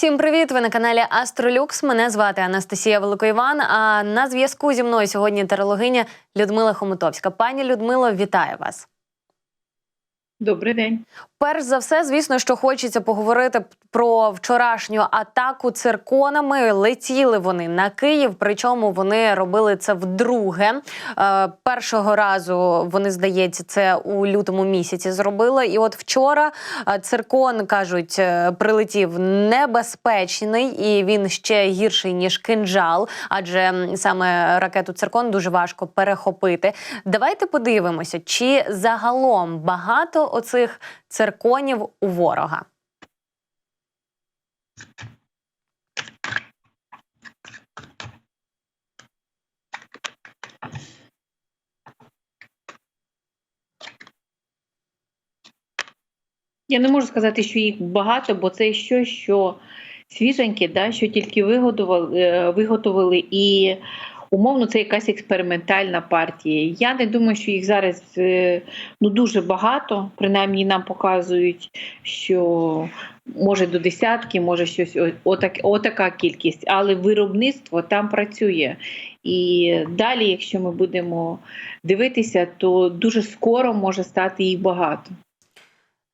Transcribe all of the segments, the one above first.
Всім привіт! Ви на каналі Астролюкс. Мене звати Анастасія Великоїван. А на зв'язку зі мною сьогодні тарологиня Людмила Хомутовська. Пані Людмило, вітаю вас. Добрий день. Перш за все, звісно, що хочеться поговорити про вчорашню атаку цирконами. Летіли вони на Київ, причому вони робили це вдруге. Е, першого разу вони здається, це у лютому місяці зробили. І от вчора е, циркон кажуть, е, прилетів небезпечний, і він ще гірший ніж кинджал, адже саме ракету циркон дуже важко перехопити. Давайте подивимося, чи загалом багато оцих цирконів у ворога. Я не можу сказати, що їх багато, бо це щось, що свіженьке, да, що тільки виготовили, е, виготовили і умовно це якась експериментальна партія. Я не думаю, що їх зараз е, ну, дуже багато. Принаймні нам показують, що може до десятки, може щось отак, отака кількість, але виробництво там працює. І далі, якщо ми будемо дивитися, то дуже скоро може стати їх багато.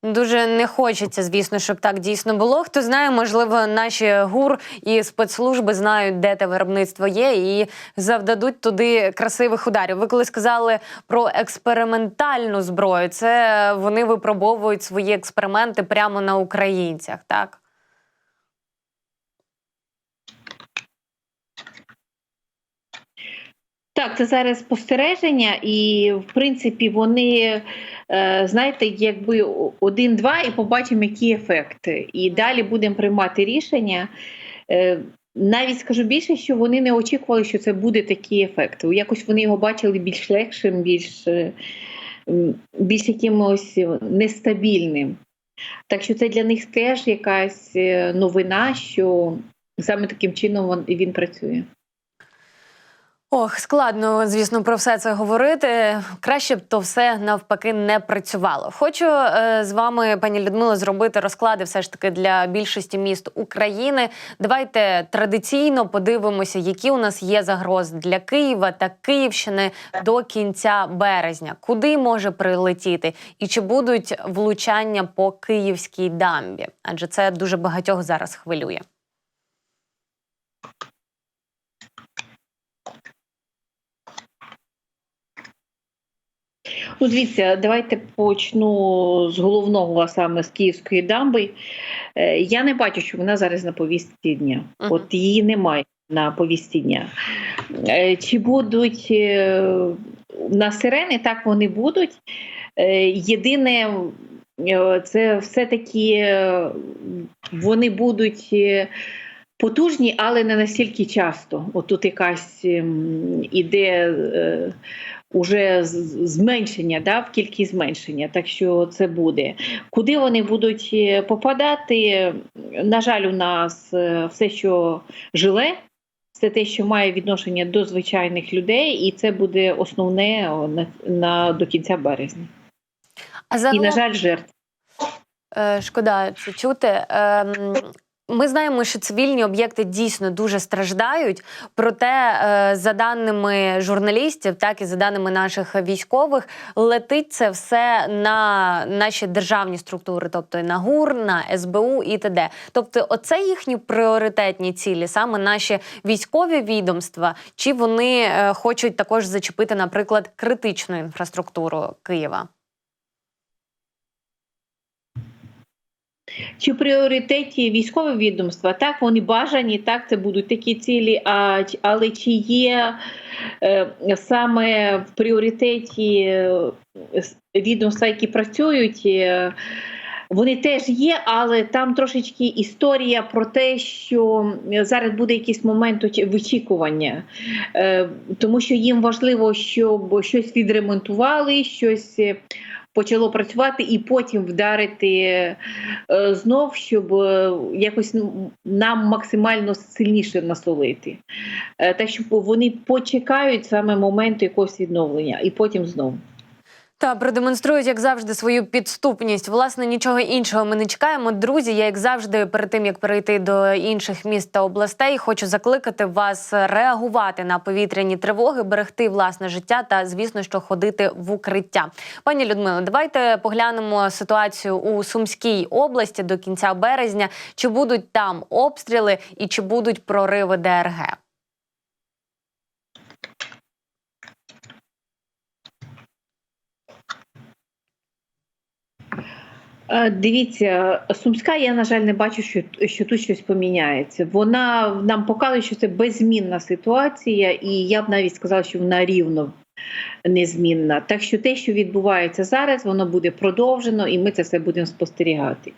Дуже не хочеться, звісно, щоб так дійсно було. Хто знає, можливо, наші гур і спецслужби знають, де те виробництво є, і завдадуть туди красивих ударів. Ви коли сказали про експериментальну зброю, це вони випробовують свої експерименти прямо на українцях, так? Так, це зараз спостереження, і в принципі вони, е, знаєте, якби один-два, і побачимо, які ефекти. І далі будемо приймати рішення. Е, Навіть скажу більше, що вони не очікували, що це буде такий ефект. Якось вони його бачили більш легшим, більш, е, більш якимось нестабільним. Так що це для них теж якась новина, що саме таким чином він працює. Ох, складно, звісно, про все це говорити. Краще б то все навпаки не працювало. Хочу е, з вами, пані Людмило, зробити розклади все ж таки для більшості міст України. Давайте традиційно подивимося, які у нас є загрози для Києва та Київщини до кінця березня. Куди може прилетіти, і чи будуть влучання по київській дамбі? Адже це дуже багатьох зараз хвилює. Ну, дивіться, давайте почну з головного, а саме з Київської дамби. Е, Я не бачу, що вона зараз на повістці дня. От її немає на повістці дня. Е, Чи будуть е, на сирени? Так вони будуть. Єдине, це все-таки вони будуть. Потужні, але не настільки часто. От тут якась ем, іде уже зменшення, да, в кількість зменшення. Так що це буде. Куди вони будуть е, попадати? На жаль, у нас е, все, що жиле, це те, що має відношення до звичайних людей, і це буде основне на, на до кінця березня. А І, на жаль, жертв. Е, Шкода це чути. Ми знаємо, що цивільні об'єкти дійсно дуже страждають. Проте, е, за даними журналістів, так і за даними наших військових, летить це все на наші державні структури, тобто на ГУР, на СБУ і т.д. Тобто, оце їхні пріоритетні цілі, саме наші військові відомства, чи вони е, хочуть також зачепити, наприклад, критичну інфраструктуру Києва. Чи пріоритеті військові відомства? Так, вони бажані, так, це будуть такі цілі, а, але чи є е, саме в пріоритеті е, відомства, які працюють, е, вони теж є, але там трошечки історія про те, що зараз буде якийсь момент вичікування, е, тому що їм важливо, щоб щось відремонтували, щось. Е, Почало працювати і потім вдарити е, знов, щоб е, якось ну, нам максимально сильніше насолити. та Так що вони почекають саме моменту якогось відновлення, і потім знову. Та продемонструють, як завжди, свою підступність. Власне, нічого іншого ми не чекаємо. Друзі, я як завжди, перед тим як перейти до інших міст та областей, хочу закликати вас реагувати на повітряні тривоги, берегти власне життя та, звісно, що ходити в укриття. Пані Людмило, давайте поглянемо ситуацію у Сумській області до кінця березня. Чи будуть там обстріли і чи будуть прориви ДРГ? Дивіться, Сумська, я, на жаль, не бачу, що, що тут щось поміняється. Вона нам показує, що це беззмінна ситуація, і я б навіть сказала, що вона рівно незмінна. Так що те, що відбувається зараз, воно буде продовжено, і ми це все будемо спостерігати.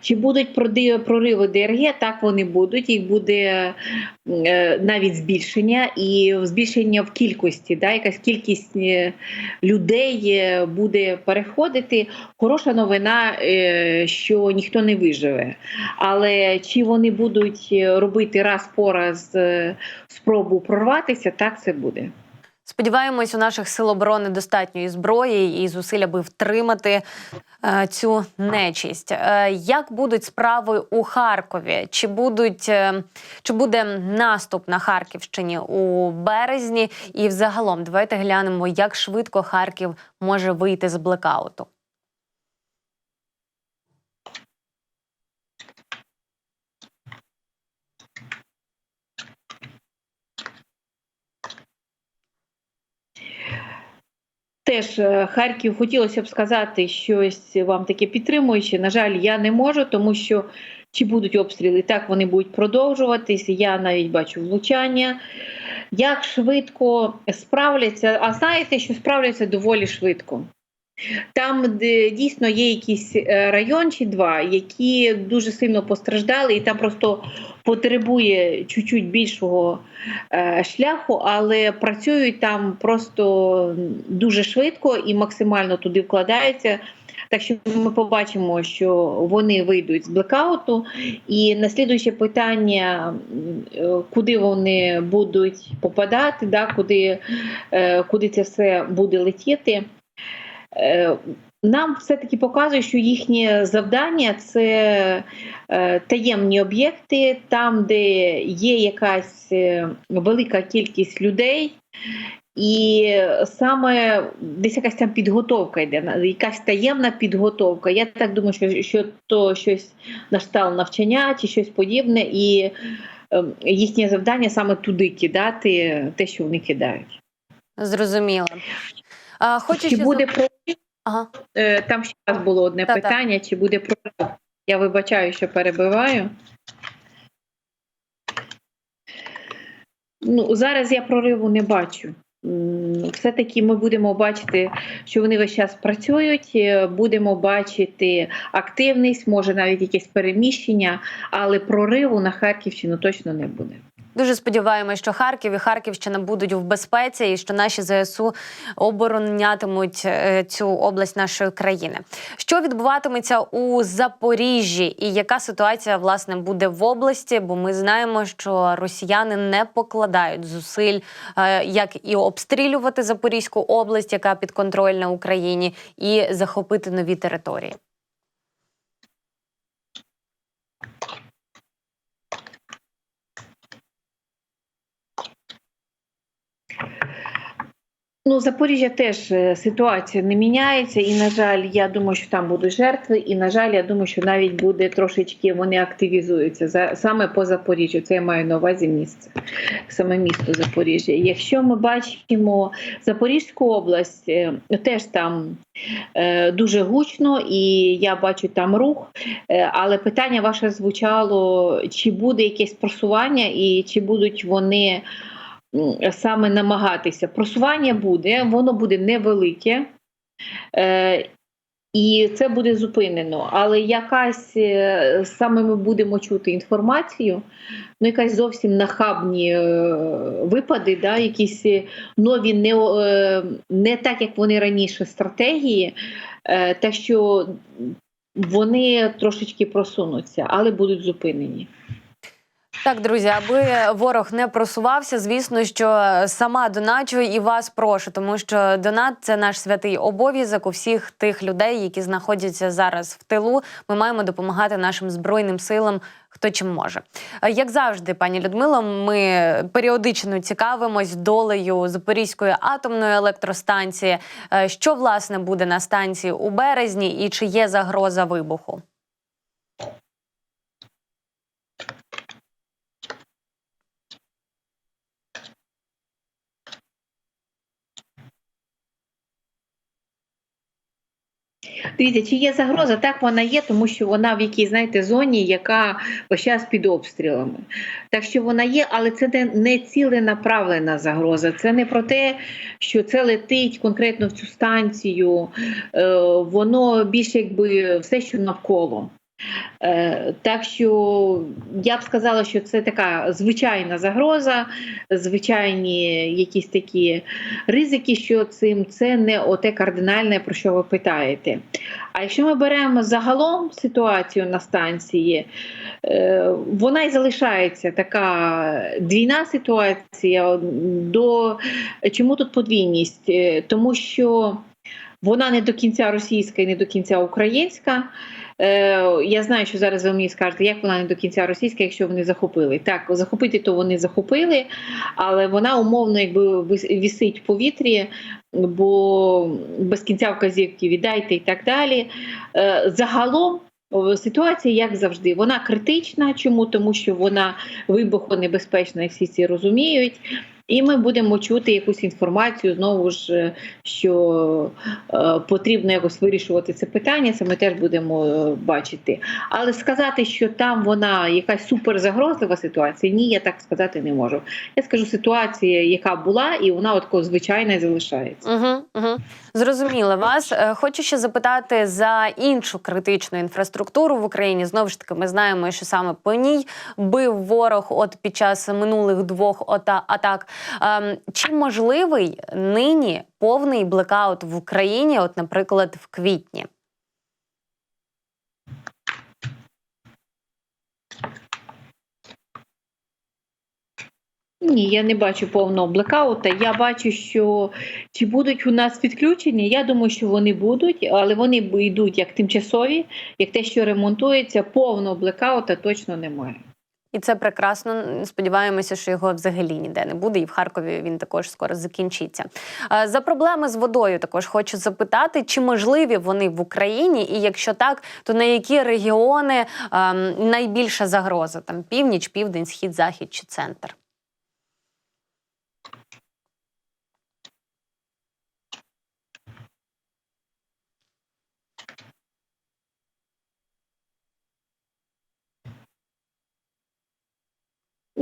Чи будуть прориви ДРГ? Так вони будуть. Їх буде е, навіть збільшення, і збільшення в кількості, да, якась кількість е, людей е, буде переходити. Хороша новина, що ніхто не виживе. Але чи вони будуть робити раз по раз спробу прорватися, так це буде. Сподіваємось, у наших сил оборони достатньої зброї і зусиль, аби втримати е, цю нечість. Е, як будуть справи у Харкові? Чи будуть е, чи буде наступ на Харківщині у березні? І взагалом, давайте глянемо, як швидко Харків може вийти з блекауту. Теж е, Харків хотілося б сказати щось вам таке підтримуюче. На жаль, я не можу, тому що чи будуть обстріли, так вони будуть продовжуватись. Я навіть бачу влучання. Як швидко справляться, а знаєте, що справляться доволі швидко. Там, де дійсно є якийсь е, район чи два, які дуже сильно постраждали, і там просто потребує чуть-чуть більшого е, шляху, але працюють там просто дуже швидко і максимально туди вкладаються. Так що ми побачимо, що вони вийдуть з блекауту. І наслідуюче питання, е, куди вони будуть попадати, да, куди, куди це все буде летіти. Е, Нам все-таки показує, що їхнє завдання це е, таємні об'єкти, там, де є якась е, велика кількість людей, і саме десь якась там підготовка йде, якась таємна підготовка. Я так думаю, що, що то щось на кшталт навчання чи щось подібне, і е, їхнє завдання саме туди кидати те, що вони кидають. Зрозуміло. А, хочу Чи ще буде про ага. Е, Там ще раз було одне Та-та. питання, чи буде прорив. Я вибачаю, що перебиваю. Ну, зараз я прориву не бачу. Все-таки ми будемо бачити, що вони весь час працюють, е, будемо бачити активність, може навіть якесь переміщення, але прориву на Харківщину точно не буде. Дуже сподіваємось, що Харків і Харківщина будуть в безпеці, і що наші ЗСУ оборонятимуть е, цю область нашої країни. Що відбуватиметься у Запоріжжі, і яка ситуація власне буде в області? Бо ми знаємо, що росіяни не покладають зусиль, е, як і обстрілювати Запорізьку область, яка підконтрольна Україні, і захопити нові території. Ну, Запоріжжя теж е, ситуація не міняється, і на жаль, я думаю, що там будуть жертви. І на жаль, я думаю, що навіть буде трошечки вони активізуються за саме по Запоріжжю. Це я маю на увазі місце, саме місто Запоріжжя. Якщо ми бачимо Запорізьку область, е, теж там е, дуже гучно, і я бачу там рух. Але питання ваше звучало: чи буде якесь просування, і чи будуть вони саме намагатися. Просування буде, воно буде невелике. Е, і це буде зупинено. Але якась е, саме ми будемо чути інформацію, ну якась зовсім нахабні е, випади, да, якісь нові, не, е, не так, як вони раніше, стратегії. Е, так що вони трошечки просунуться, але будуть зупинені. Так, друзі, аби ворог не просувався, звісно, що сама доначу і вас прошу, тому що донат це наш святий обов'язок у всіх тих людей, які знаходяться зараз в тилу. Ми маємо допомагати нашим збройним силам. Хто чим може, як завжди, пані Людмило, ми періодично цікавимось долею Запорізької атомної електростанції. Е, Що власне буде на станції у березні, і чи є загроза вибуху? Дивіться, чи є загроза? Так вона є, тому що вона в якій, знаєте, зоні, яка весь під обстрілами. Так що вона є, але це не, не ціленаправлена загроза. Це не про те, що це летить конкретно в цю станцію. Е, воно більше якби все, що навколо. Е, так що я б сказала, що це така звичайна загроза, звичайні якісь такі ризики, що цим це не оте кардинальне, про що ви питаєте. А якщо ми беремо загалом ситуацію на станції, е, вона і залишається така двійна ситуація. До чому тут подвійність? Е, Тому що вона не до кінця російська і не до кінця українська. Е, Я знаю, що зараз ви мені скажете, як вона не до кінця російська, якщо вони захопили. Так, захопити то вони захопили, але вона умовно якби висить в повітрі, бо без кінця вказівки віддайте і так далі. Е, Загалом. Ситуація, як завжди, вона критична. Чому? Тому що вона вибухонебезпечна, і всі це розуміють. І ми будемо чути якусь інформацію знову ж, е, що е, потрібно якось вирішувати це питання. Це ми теж будемо е, бачити. Але сказати, що там вона якась суперзагрозлива ситуація, ні, я так сказати не можу. Я скажу ситуація, яка була, і вона от звичайна залишається. Угу, угу. Зрозуміла вас. Е, Хочу ще запитати за іншу критичну інфраструктуру в Україні. Знову ж таки, ми знаємо, що саме по ній бив ворог от під час минулих двох атак. Ем, Чи можливий нині повний блекаут в Україні, от, наприклад, в квітні? Ні, я не бачу повного блекаута. Я бачу, що чи будуть у нас відключення. Я думаю, що вони будуть, але вони йдуть як тимчасові, як те, що ремонтується, повного блекаута точно немає. І це прекрасно. Сподіваємося, що його взагалі ніде не буде, і в Харкові він також скоро закінчиться. За проблеми з водою також хочу запитати, чи можливі вони в Україні, і якщо так, то на які регіони ем, найбільша загроза? Там північ, південь, схід, захід чи центр?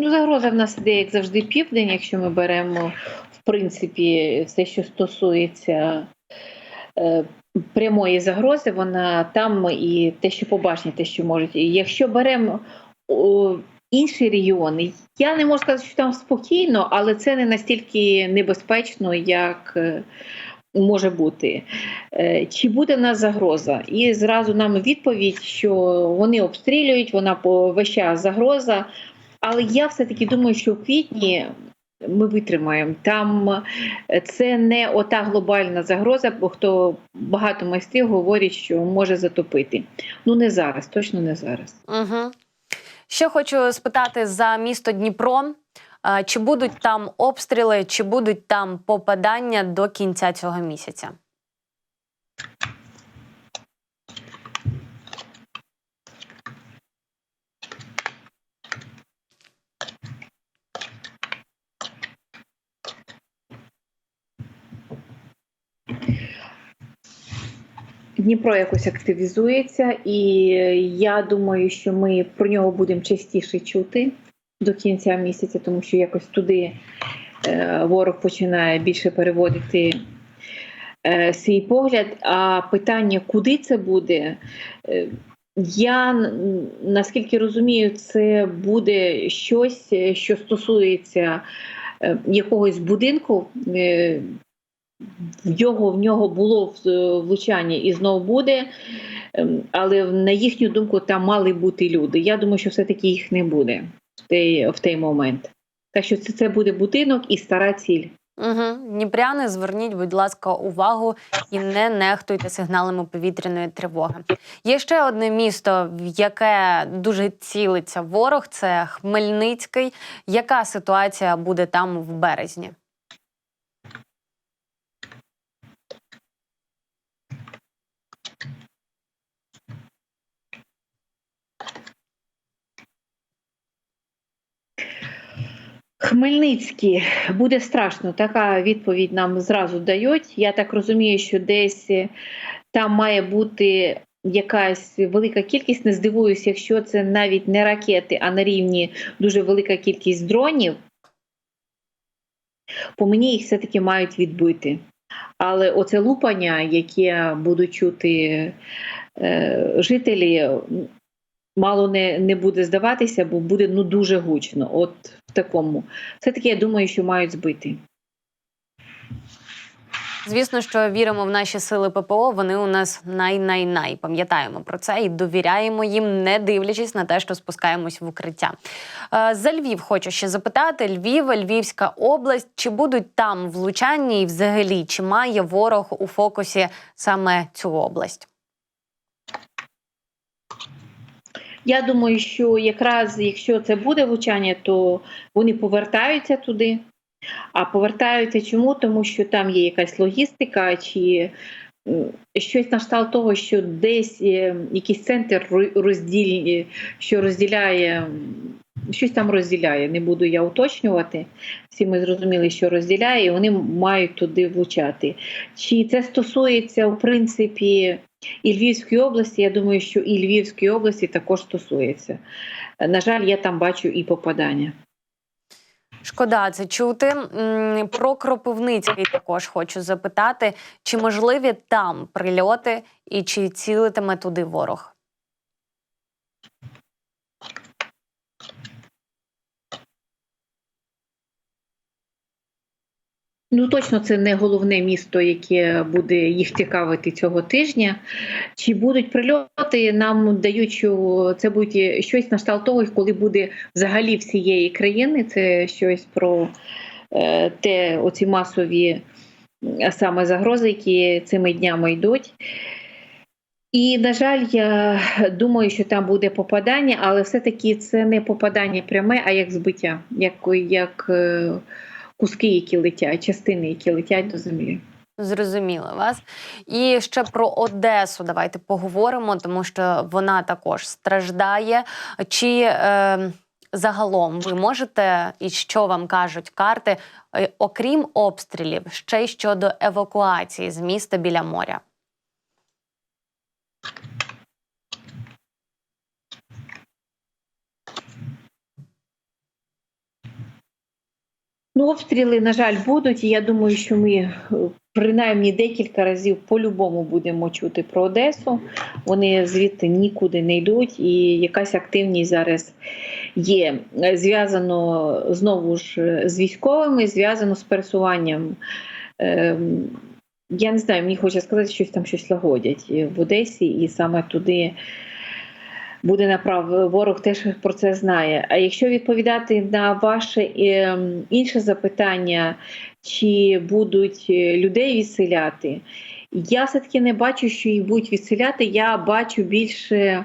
Ну, загроза в нас іде, як завжди, південь, якщо ми беремо, в принципі, все, що стосується е, прямої загрози, вона там і те, що побачення, те, що можуть. Якщо беремо о, інші регіони, я не можу сказати, що там спокійно, але це не настільки небезпечно, як. е, Може бути, Е, чи буде в нас загроза? І зразу нам відповідь, що вони обстрілюють, вона весь час загроза. Але я все-таки думаю, що в квітні ми витримаємо. Там е, це не ота глобальна загроза, бо хто багато майстрів говорять, що може затопити. Ну не зараз, точно не зараз. Угу. Ще хочу спитати за місто Дніпро. Е, Чи будуть там обстріли, чи будуть там попадання до кінця цього місяця? Дніпро якось активізується, і я думаю, що ми про нього будемо частіше чути до кінця місяця, тому що якось туди е, ворог починає більше переводити е, свій погляд. А питання, куди це буде, е, я наскільки розумію, це буде щось, що стосується якогось будинку. Е, в нього було в- влучання і знову буде, ем, але на їхню думку там мали бути люди. Я думаю, що все-таки їх не буде. в той, в той момент. Так що це, це буде будинок і стара ціль. Угу. Дніпряни, зверніть, будь ласка, увагу і не нехтуйте сигналами повітряної тривоги. Є ще одне місто, в яке дуже цілиться ворог. Це Хмельницький. Яка ситуація буде там в березні? Хмельницький буде страшно. Така відповідь нам зразу дають. Я так розумію, що десь е, там має бути якась велика кількість. Не здивуюся, якщо це навіть не ракети, а на рівні дуже велика кількість дронів. По мені їх все-таки мають відбити. Але оце лупання, яке будуть чути е, жителі, мало не, не буде здаватися, бо буде ну дуже гучно. От в такому. Все-таки я думаю, що мають збити. Звісно, що віримо в наші сили ППО. Вони у нас най-най-най. Пам'ятаємо про це і довіряємо їм, не дивлячись на те, що спускаємось в укриття. Е, За Львів хочу ще запитати: Львів, Львівська область, чи будуть там влучання і взагалі чи має ворог у фокусі саме цю область? Я думаю, що якраз якщо це буде влучання, то вони повертаються туди. А повертаються чому? Тому що там є якась логістика, чи щось на кшталт того, що десь е, якийсь центр ро- розділь, що розділяє, щось там розділяє. Не буду я уточнювати. Всі ми зрозуміли, що розділяє, і вони мають туди влучати. Чи це стосується, в принципі, і Львівської області? Я думаю, що і Львівській області також стосується. На жаль, я там бачу і попадання. Шкода це чути. Про Кропивницький також хочу запитати, чи можливі там прильоти і чи цілитиме туди ворог? Ну точно це не головне місто, яке буде їх цікавити цього тижня. Чи будуть прильоти? Нам дають, це буде щось на кшталт того, коли буде взагалі всієї країни. Це щось про е, те, оці масові е, саме загрози, які цими днями йдуть. І, на жаль, я думаю, що там буде попадання, але все-таки це не попадання пряме, а як збиття, як, як е, куски, які летять, частини, які летять до землі. Зрозуміла вас. І ще про Одесу давайте поговоримо, тому що вона також страждає. Чи е, загалом ви можете, і що вам кажуть карти, е, окрім обстрілів, ще й щодо евакуації з міста біля моря? Ну, обстріли, на жаль, будуть. Я думаю, що ми е, принаймні декілька разів по-любому будемо чути про Одесу. Вони звідти нікуди не йдуть, і якась активність зараз є. Е, Зв'язано знову ж е, з військовими, зв'язано з пересуванням. Ем, Я не знаю, мені хочеться сказати, що там щось лагодять в Одесі, і саме туди буде направ. Ворог теж про це знає. А якщо відповідати на ваше ем, інше запитання, чи будуть е, людей відселяти, я все-таки не бачу, що їх будуть відселяти. Я бачу більше.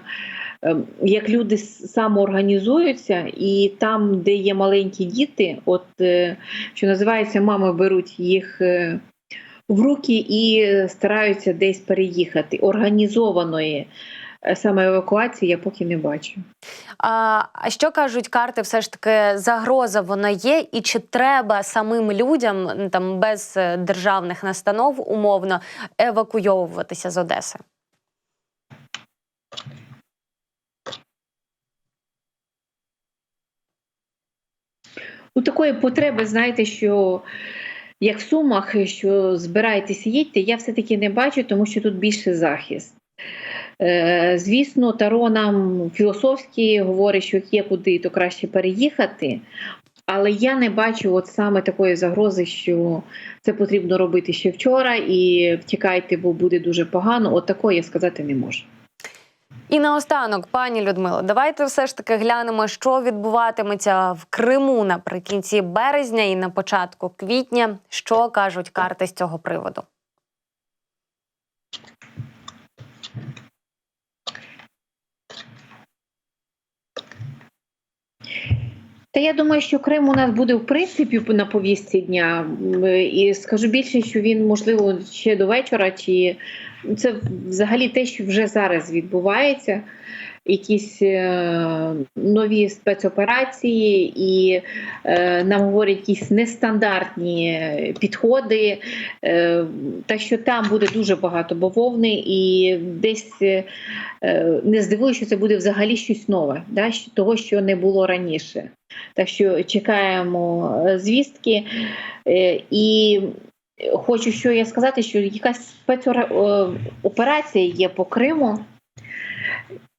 ем, Як люди самоорганізуються, і там, де є маленькі діти, от е, що називається, мами беруть їх е, в руки і стараються десь переїхати. Організованої саме евакуації я поки не бачу. А, а що кажуть карти? Все ж таки загроза вона є, і чи треба самим людям там без е, державних настанов умовно евакуйовуватися з Одеси? Ну, такої потреби, знаєте, що як в Сумах, що збираєтесь їдьте, я все-таки не бачу, тому що тут більше захист. Е, звісно, Таро нам філософськи говорить, що є куди, то краще переїхати. Але я не бачу от саме такої загрози, що це потрібно робити ще вчора, і втікайте, бо буде дуже погано. От такої я сказати не можу. І наостанок, пані Людмило, давайте все ж таки глянемо, що відбуватиметься в Криму наприкінці березня і на початку квітня. Що кажуть карти з цього приводу? Та я думаю, що Крим у нас буде в принципі на повістці дня. І скажу більше, що він можливо ще до вечора, чи це взагалі те, що вже зараз відбувається. Якісь е, нові спецоперації, і е, нам говорять якісь нестандартні підходи. Е, так що там буде дуже багато бавовни, і десь не здивую, що це буде взагалі щось нове, да, того, що не було раніше. Так що чекаємо звістки. І хочу що я сказати, що якась спецоперація є по Криму.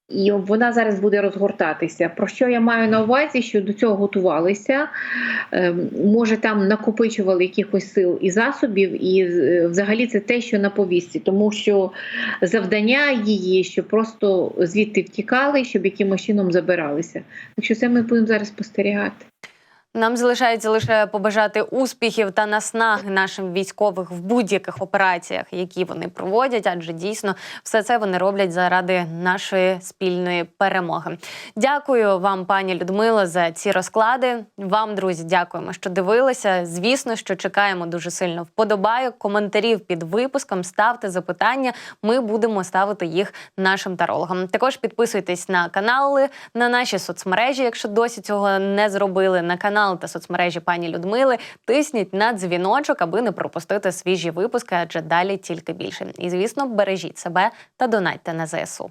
І вона зараз буде розгортатися. Про що я маю на увазі, що до цього готувалися? Е, Може, там накопичували якихось сил і засобів, і е, взагалі це те, що на повісті, тому що завдання її, щоб просто звідти втікали, щоб якимось чином забиралися. Так що це ми будемо зараз спостерігати. Нам залишається лише побажати успіхів та наснаги нашим військових в будь-яких операціях, які вони проводять, адже дійсно все це вони роблять заради нашої спільної перемоги. Дякую вам, пані Людмила, за ці розклади. Вам, друзі, дякуємо, що дивилися. Звісно, що чекаємо дуже сильно вподобайок, коментарів під випуском. Ставте запитання. Ми будемо ставити їх нашим тарологам. Також підписуйтесь на канали, на наші соцмережі, якщо досі цього не зробили. На канал та соцмережі пані Людмили. Тисніть на дзвіночок, аби не пропустити свіжі випуски, адже далі тільки більше. І звісно, бережіть себе та донайте на ЗСУ.